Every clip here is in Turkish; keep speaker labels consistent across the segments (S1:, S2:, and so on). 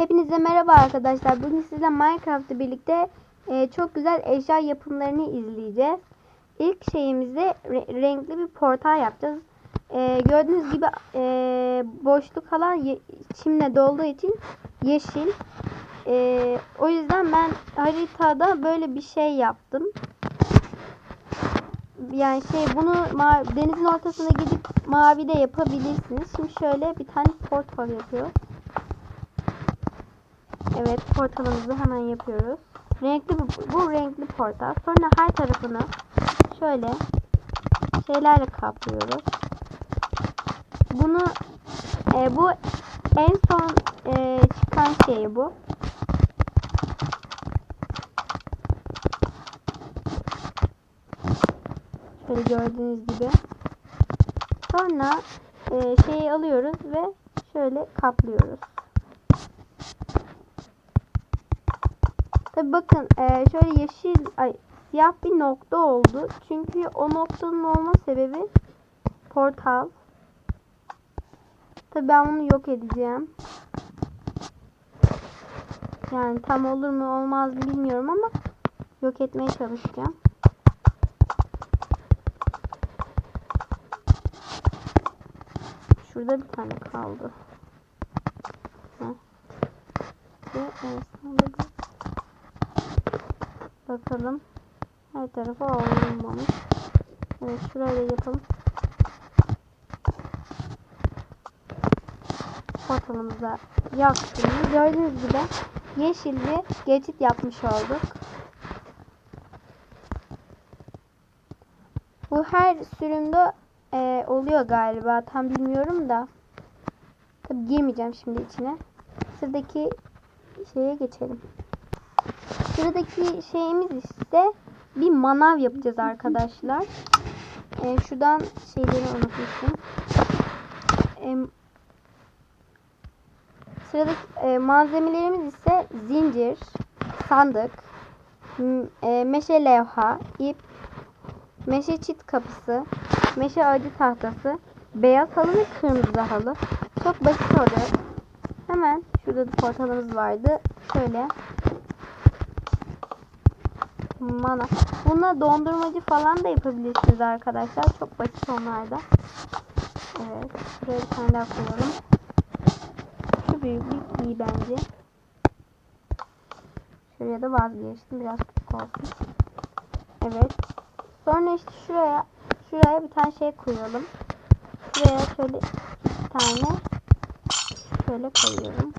S1: Hepinize merhaba arkadaşlar. Bugün sizle Minecraft'la birlikte e, çok güzel eşya yapımlarını izleyeceğiz. İlk şeyimizde re- renkli bir portal yapacağız. E, gördüğünüz gibi e, boşluk alan çimle dolduğu için yeşil. E, o yüzden ben haritada böyle bir şey yaptım. Yani şey bunu denizin ortasına gidip mavi de yapabilirsiniz. Şimdi şöyle bir tane portal yapıyoruz. Evet portalımızı hemen yapıyoruz. Renkli bu, bu renkli portal. Sonra her tarafını şöyle şeylerle kaplıyoruz. Bunu e, bu en son e, çıkan şey bu. Şöyle gördüğünüz gibi. Sonra e, şeyi alıyoruz ve şöyle kaplıyoruz. Tabi bakın e, şöyle yeşil ay siyah bir nokta oldu. Çünkü o noktanın olma sebebi portal. Tabi ben bunu yok edeceğim. Yani tam olur mu olmaz mı bilmiyorum ama yok etmeye çalışacağım. Şurada bir tane kaldı. Heh. Ve sonunda bir Bakalım. Her tarafa olmamış. Evet şurayı da yapalım. Portalımıza yaktım. Gördüğünüz gibi yeşil bir geçit yapmış olduk. Bu her sürümde e, oluyor galiba. Tam bilmiyorum da. Tabi girmeyeceğim şimdi içine. Sıradaki şeye geçelim. Sıradaki şeyimiz ise bir manav yapacağız arkadaşlar. Ee, şuradan şeyleri unutmuşum. Ee, sıradaki e, malzemelerimiz ise zincir, sandık, e, meşe levha, ip, meşe çit kapısı, meşe ağacı tahtası, beyaz halı ve kırmızı halı. Çok basit oluyor. Hemen şurada da portalımız vardı. Şöyle mana. Buna dondurmacı falan da yapabilirsiniz arkadaşlar. Çok basit onlar da. Evet. Şuraya bir tane daha koyalım. Şu büyüklük iyi bence. Şuraya da vazgeçtim. Biraz küçük. Evet. Sonra işte şuraya şuraya bir tane şey koyalım. Şuraya şöyle iki tane şöyle koyuyorum.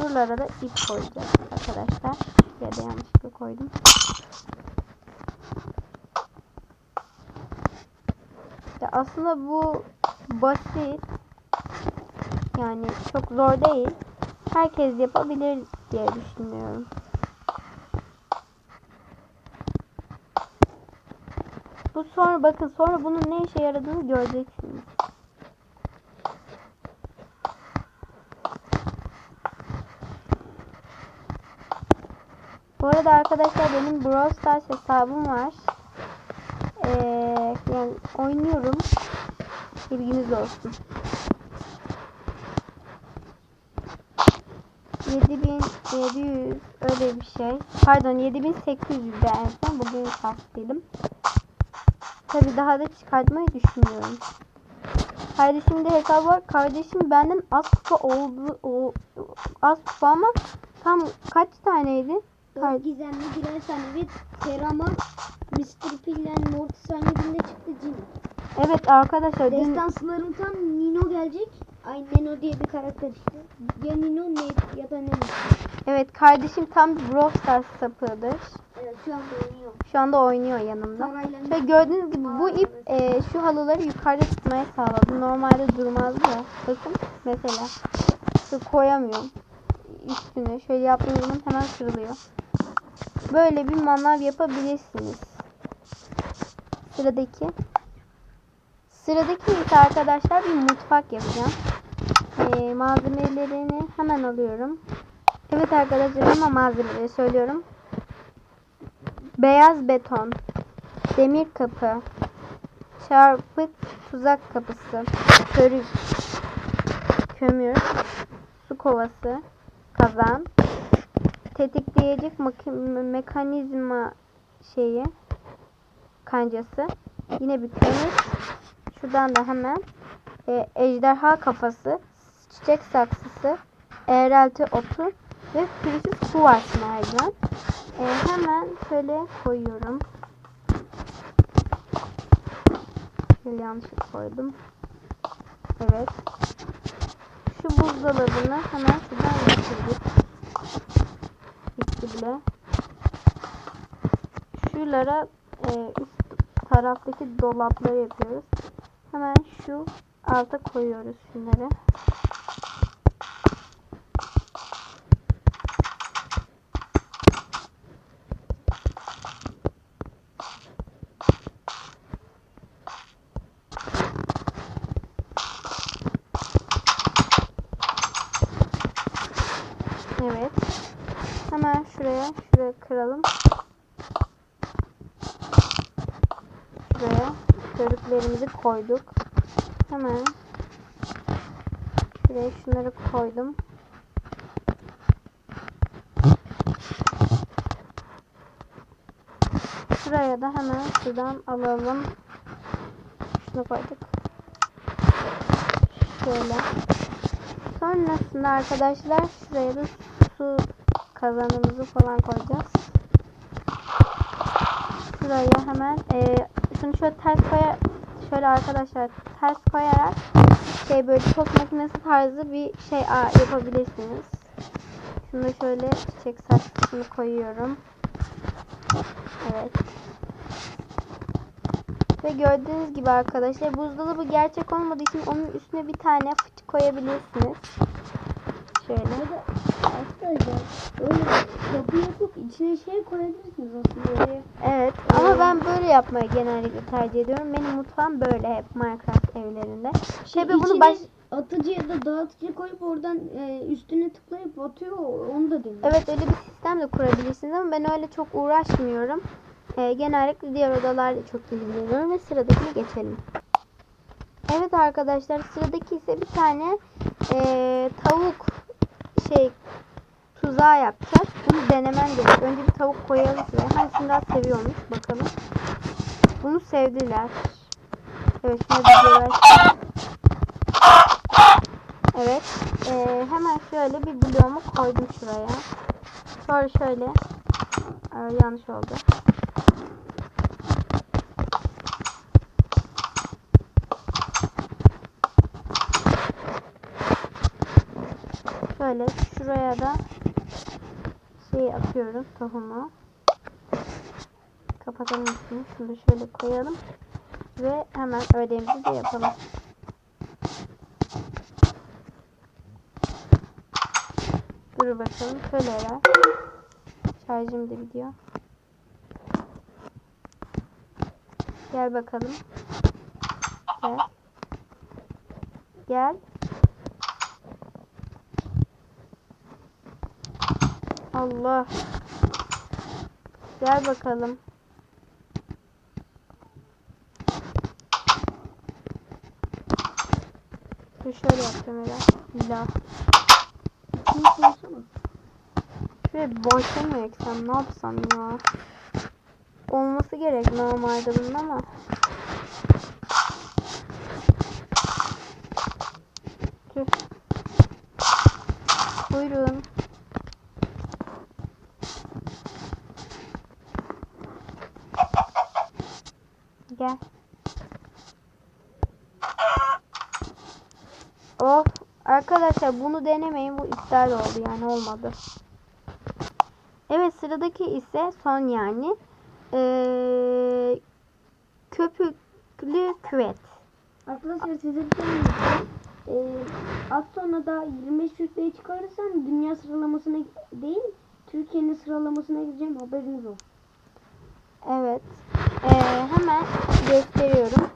S1: Şuralara da ip koyacağız arkadaşlar. Ya da yanlışlıkla koydum. Ya aslında bu basit. Yani çok zor değil. Herkes yapabilir diye düşünüyorum. Bu sonra bakın sonra bunun ne işe yaradığını göreceksiniz. Bu arada arkadaşlar benim Brawl Stars hesabım var. Ee, yani oynuyorum. Bilginiz olsun. 7700 öyle bir şey. Pardon 7800 de en son. Bugün sattıydım. Tabi daha da çıkartmayı düşünüyorum. Kardeşimin de hesabı var. Kardeşim benden az kupa oldu. O, az kupa ama tam kaç taneydi?
S2: Dört gizemli birer sandviç, Terama, Mr. Pillen, Mortis saniyede çıktı Cin.
S1: Evet arkadaşlar dün
S2: Destanslarım tam Nino gelecek. Ay Neno diye bir karakter işte. Ya Nino ne ya da Neno.
S1: evet kardeşim tam bir Brawl Stars sapığıdır.
S2: Evet şu anda oynuyor.
S1: Şu anda oynuyor yanımda. Ve gördüğünüz gibi bu ip e, şu halıları yukarıda tutmaya sağladı. Normalde durmazdı da. Bakın mesela. Şu koyamıyorum. Üstüne şöyle yaptığım zaman hemen kırılıyor. Böyle bir manav yapabilirsiniz. Sıradaki. Sıradaki ise arkadaşlar bir mutfak yapacağım. E, malzemelerini hemen alıyorum. Evet arkadaşlar ama malzemeleri söylüyorum. Beyaz beton, demir kapı, çarpık tuzak kapısı, körük, kömür, su kovası, kazan, tetikleyecek mekanizma şeyi, kancası, yine kömür. Şuradan da hemen e, ejderha kafası, çiçek saksısı, eğrelti otu ve pürüzsüz kuvars merdiven. E, hemen şöyle koyuyorum. Şöyle yanlışlıkla koydum. Evet. Şu buzdolabını hemen şuradan getirdik. Bile. Şuralara e, üst taraftaki dolapları yapıyoruz. Hemen şu alta koyuyoruz şunları. Evet. Hemen şuraya, şuraya kıralım. Şuraya körüklerimizi koyduk. Hemen şuraya şunları koydum. Şuraya da hemen şuradan alalım. Şunu koyduk. Şöyle. Sonrasında arkadaşlar şuraya da su kazanımızı falan koyacağız. Şuraya hemen e, şunu şöyle ters koya şöyle arkadaşlar ters koyarak şey böyle tost makinesi tarzı bir şey aa, yapabilirsiniz. Şunu da şöyle çiçek saksısını koyuyorum. Evet. Ve gördüğünüz gibi arkadaşlar buzdolabı gerçek olmadığı için onun üstüne bir tane fıçı koyabilirsiniz. Şöyle.
S2: Arkadaşlar yapıp içine şey koyabilirsiniz aslında oraya.
S1: Evet ama ben böyle yapmayı genellikle tercih ediyorum. Benim mutfağım böyle hep Minecraft evlerinde. Şey ben bunu baş...
S2: atıcı ya da dağıtıcı koyup oradan e, üstüne tıklayıp atıyor onu da deniyor.
S1: Evet öyle bir sistem de kurabilirsiniz ama ben öyle çok uğraşmıyorum. Ee, genellikle diğer odalarla çok ilgileniyorum ve sıradakine geçelim. Evet arkadaşlar sıradaki ise bir tane ee, tavuk şey tuzağı yapacağız. Bunu denemem gerek. Önce bir tavuk koyalım şuraya. Hangisini daha seviyormuş bakalım. Bunu sevdiler. Evet şuna bir görev. Evet. ee, hemen şöyle bir bloğumu koydum şuraya. Sonra şöyle. Aa, yanlış oldu. Şöyle şuraya da şey atıyorum tohumu. Kapatalım üstünü. Şunu şöyle koyalım. Ve hemen ödevimizi de yapalım. Dur bakalım. Şöyle ver. Şarjım da gidiyor. Gel bakalım. Gel. Gel. Allah. Gel bakalım. Şöyle yapacağım hele. La. Şöyle boşa mı eksem ne yapsam ya? Olması gerek normalde bunun ama. Tüh. Buyurun. Gel. Of. Arkadaşlar bunu denemeyin. Bu iptal oldu yani olmadı. Evet sıradaki ise son yani. Ee, köpüklü küvet.
S2: Arkadaşlar size bir anlatayım. Ee, az sonra da 25 rütbeyi çıkarırsam dünya sıralamasına değil Türkiye'nin sıralamasına gireceğim haberiniz olsun.
S1: Evet. Ee, hemen gösteriyorum.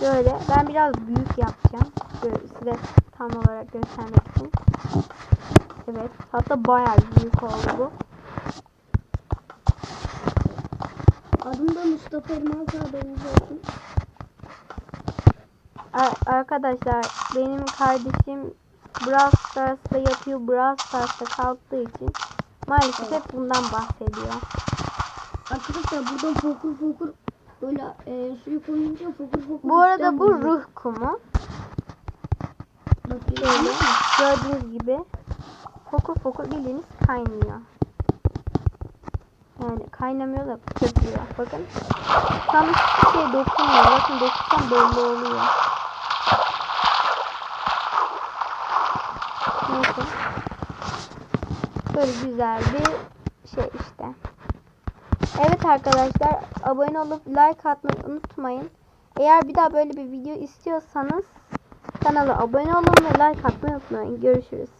S1: Böyle. Ben biraz büyük yapacağım. Böyle size tam olarak göstermek için. Evet. Hatta bayağı büyük oldu bu.
S2: Adım da Mustafa Irmak haberiniz olsun.
S1: Arkadaşlar benim kardeşim Brawl Stars'ta yatıyor. Brawl Stars'ta kalktığı için maalesef hep bundan bahsediyor.
S2: Arkadaşlar burada fokur fokur böyle e, suyu koyunca fokur fokur.
S1: Bu arada bu ruh kumu.
S2: Bak,
S1: Şöyle gördüğünüz gibi fokur fokur bildiğiniz kaynıyor. Yani kaynamıyor da köpüyor. Bakın. Tam hiçbir şey dokunmuyor. Bakın dokunsam belli oluyor. Neyse. Böyle güzel bir şey işte. Evet arkadaşlar abone olup like atmayı unutmayın. Eğer bir daha böyle bir video istiyorsanız kanala abone olun ve like atmayı unutmayın. Görüşürüz.